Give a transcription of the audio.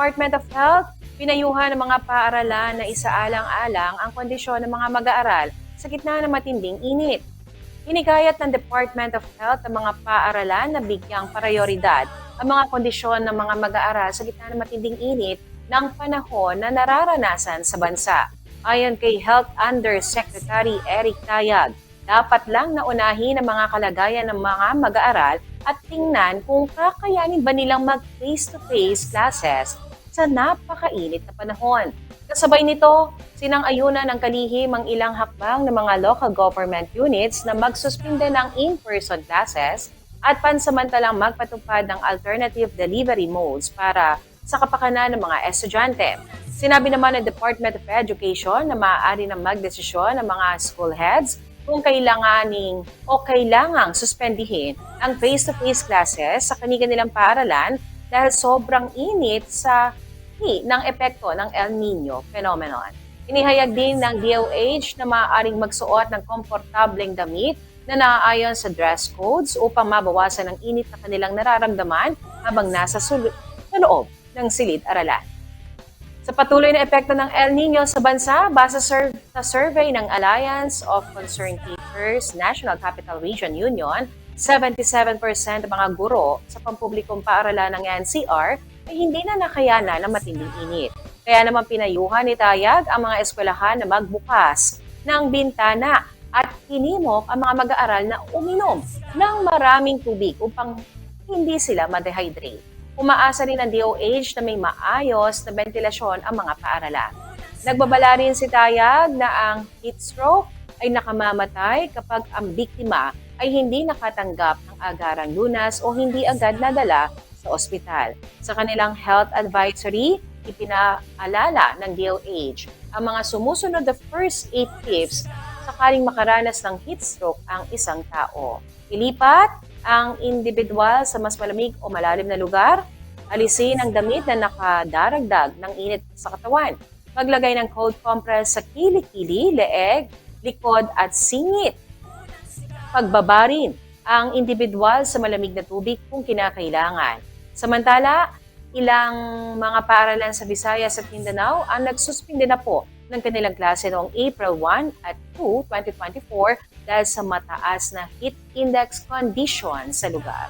Department of Health, pinayuhan ng mga paaralan na isaalang-alang ang kondisyon ng mga mag-aaral sa gitna ng matinding init. Hinikayat ng Department of Health ang mga paaralan na bigyang prioridad ang mga kondisyon ng mga mag-aaral sa gitna ng matinding init ng panahon na nararanasan sa bansa. Ayon kay Health Undersecretary Eric Tayag, dapat lang naunahin ang mga kalagayan ng mga mag-aaral at tingnan kung kakayanin ba nilang mag face-to-face classes sa napakainit na panahon. Kasabay nito, sinang-ayunan ng kalihim ang ilang hakbang ng mga local government units na magsuspinde ng in-person classes at pansamantalang magpatupad ng alternative delivery modes para sa kapakanan ng mga estudyante. Sinabi naman ng Department of Education na maaari na magdesisyon ng mga school heads kung kailanganing o kailangang suspendihin ang face-to-face classes sa kanilang paaralan dahil sobrang init sa hi ng epekto ng El Nino phenomenon. Inihayag din ng DOH na maaaring magsuot ng komportableng damit na naaayon sa dress codes upang mabawasan ang init na kanilang nararamdaman habang nasa sul- sa loob ng silid-aralan. Sa patuloy na epekto ng El Nino sa bansa, base sur- sa survey ng Alliance of Concerned Teachers National Capital Region Union, 77% ng mga guro sa pampublikong paaralan ng NCR ay hindi na nakayana ng matinding init. Kaya naman pinayuhan ni Tayag ang mga eskwelahan na magbukas ng bintana at hinimok ang mga mag-aaral na uminom ng maraming tubig upang hindi sila ma-dehydrate. Umaasa rin ang DOH na may maayos na ventilasyon ang mga paaralan. Nagbabala rin si Tayag na ang heat stroke ay nakamamatay kapag ang biktima ay hindi nakatanggap ng agarang lunas o hindi agad nadala sa ospital. Sa kanilang health advisory, ipinaalala ng DOH ang mga sumusunod na first aid tips sakaling makaranas ng heat stroke ang isang tao. Ilipat ang individual sa mas malamig o malalim na lugar, alisin ang damit na nakadaragdag ng init sa katawan, maglagay ng cold compress sa kilikili, leeg, likod at singit. Pagbabarin ang individual sa malamig na tubig kung kinakailangan. Samantala, ilang mga paaralan sa Visayas at Mindanao ang nagsuspinde na po ng kanilang klase noong April 1 at 2, 2024 dahil sa mataas na heat index condition sa lugar.